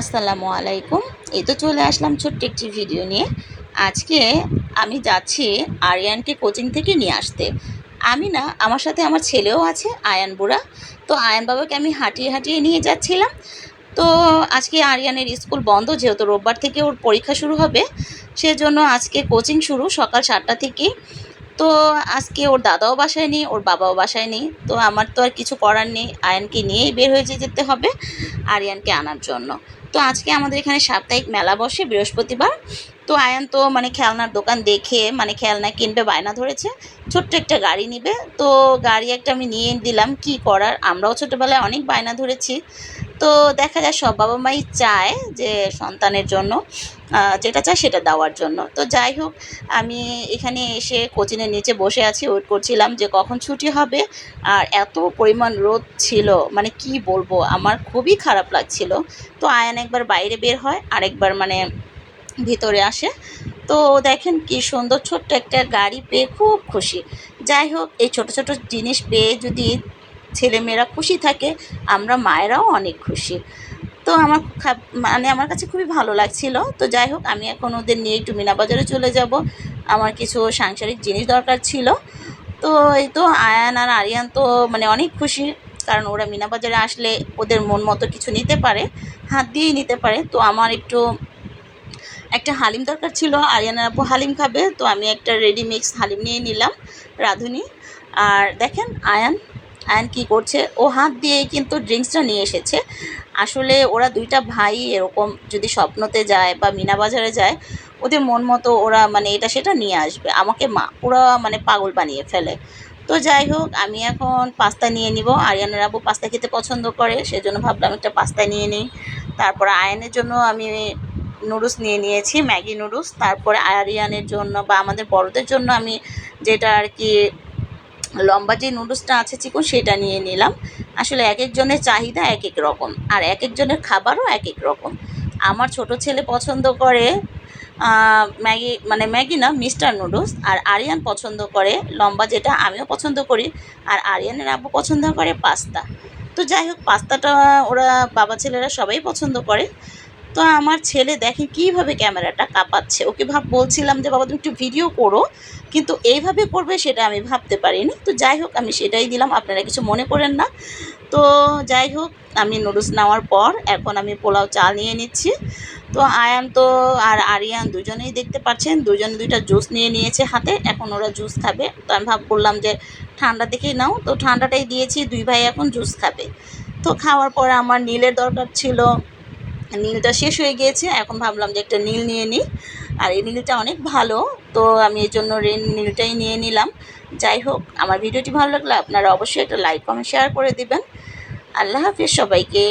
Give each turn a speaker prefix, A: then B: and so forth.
A: আসসালামু আলাইকুম। এই তো চলে আসলাম ছোট্ট একটি ভিডিও নিয়ে। আজকে আমি যাচ্ছি আরিয়ানকে কোচিং থেকে নিয়ে আসতে। আমি না, আমার সাথে আমার ছেলেও আছে, আয়ান বুড়া। তো আয়ান বাবাকে আমি হাঁটিয়ে হাঁটিয়ে নিয়ে যাচ্ছিলাম। তো আজকে আরিয়ানের স্কুল বন্ধ, যেহেতু রোববার থেকে ওর পরীক্ষা শুরু হবে, সেজন্য আজকে কোচিং শুরু সকাল সাতটা থেকে তো আজকে ওর দাদাও বাসায় নেই, ওর বাবাও বাসায় নেই। তো আমার তো আর কিছু করার নেই, আয়ানকে নিয়েই বের হয়ে যেতে হবে, আরিয়ানকে আনার জন্য। তো আজকে আমাদের এখানে সাপ্তাহিক মেলা বসে বৃহস্পতিবার। তো আয়ান তো মানে খেলনার দোকান দেখে মানে খেলনা কিনবে, বায়না ধরেছে, ছোট্ট একটা গাড়ি নিবে। তো গাড়ি একটা আমি নিয়ে দিলাম, কি করার? আমরাও ছোটোবেলায় অনেক বায়না ধরেছি। তো দেখা যায় সব বাবা মাই চায় যে সন্তানের জন্য যেটা চায় সেটা দেওয়ার জন্য। তো যাই হোক, আমি এখানে এসে কোচিনের নিচে বসে আছি, ওয়েট করছিলাম যে কখন ছুটি হবে। আর এত পরিমাণ রোদ ছিল মানে কি বলব, আমার খুবই খারাপ লাগছিল। তো আয়ান একবার বাইরে বের হয়, আরেকবার মানে ভিতরে আসে। তো দেখেন কি সুন্দর ছোট্ট একটা গাড়ি পেয়ে খুব খুশি। যাই হোক, এই ছোট ছোট জিনিস পেয়ে যদি ছেলেমেয়েরা খুশি থাকে, আমরা মায়েরাও অনেক খুশি। তো আমার মানে আমার কাছে খুবই ভালো লাগছিল। তো যাই হোক, আমি এখন ওদের নিয়ে একটু মিনা বাজারে চলে যাব। আমার কিছু সাংসারিক জিনিস দরকার ছিল। তো এই তো আয়ান আর আরিয়ান তো মানে অনেক খুশি, কারণ ওরা মিনা বাজারে আসলে ওদের মন মতো কিছু নিতে পারে, হাত দিয়েই নিতে পারে। তো আমার একটু একটা হালিম দরকার ছিল আরিয়ানার আপু হালিম খাবে, তো আমি একটা রেডি মিক্স হালিম নিয়ে নিলাম, রাঁধুনি। আর দেখেন আয়ান আয়ান কি করছে? ও হাত দিয়ে কিন্তু ড্রিঙ্কসটা নিয়ে এসেছে। আসলে ওরা দুইটা ভাই এরকম যদি স্বপ্নতে যায় বা মিনা বাজারে যায়, ওদের মন মতো ওরা মানে এটা সেটা নিয়ে আসবে। আমাকে মা, ওরা মানে পাগল বানিয়ে ফেলে। তো যাই হোক, আমি এখন পাস্তা নিয়ে নিব। আরিয়ানের আবু পাস্তা খেতে পছন্দ করে, সেজন্য ভাবলাম একটা পাস্তা নিয়ে নিই। তারপর আয়নের জন্য আমি নুডলস নিয়ে নিয়েছি, ম্যাগি নুডলস। তারপরে আরিয়ানের জন্য বা আমাদের বড়দের জন্য আমি যেটা আর কি লম্বা যে নুডলসটা আছে চিকন সেটা নিয়ে নিলাম। আসলে এক একজনের চাহিদা এক এক রকম, আর এক একজনের খাবারও এক এক রকম। আমার ছোট ছেলে পছন্দ করে ম্যাগি মানে ম্যাগি না, মিস্টার নুডলস। আর আরিয়ান পছন্দ করে লম্বা যেটা, আমিও পছন্দ করি। আর আরিয়ানের আব্বু পছন্দ করে পাস্তা। তো যাই হোক, পাস্তাটা ওরা বাবা ছেলেরা সবাই পছন্দ করে। তো আমার ছেলে দেখে কীভাবে ক্যামেরাটা কাঁপাচ্ছে? ওকে ভাব বলছিলাম যে, বাবা তুমি একটু ভিডিও করো। কিন্তু এইভাবে করবে সেটা আমি ভাবতে পারিনি। তো যাই হোক, আমি সেটাই দিলাম। আপনারা কিছু মনে করেন না। তো যাই হোক, আমি নুডলস নেওয়ার পর এখন আমি পোলাও চাল নিয়ে নিচ্ছি। তো আয়ান তো আর আরিয়ান দুজনেই দেখতে পাচ্ছেন। দুজনে দুইটা জুস নিয়ে নিয়েছে হাতে। এখন ওরা জুস খাবে। তো আমি ভাব বললাম যে, ঠান্ডা দেখেই নাও। তো ঠান্ডাটাই দিয়েছি। দুই ভাই এখন জুস খাবে। তো খাওয়ার পরে আমার নীলের দরকার ছিল। নীলটা শেষ হয়ে গিয়েছে, এখন ভাবলাম যে একটা নীল নিয়ে নিই। আর এই নীলটা অনেক ভালো, তো আমি এই জন্য রেন নীলটাই নিয়ে নিলাম। যাই হোক, আমার ভিডিওটি ভালো লাগলে আপনারা অবশ্যই একটা লাইক, কমেন্ট, শেয়ার করে দিবেন। আল্লাহ হাফিজ সবাইকে।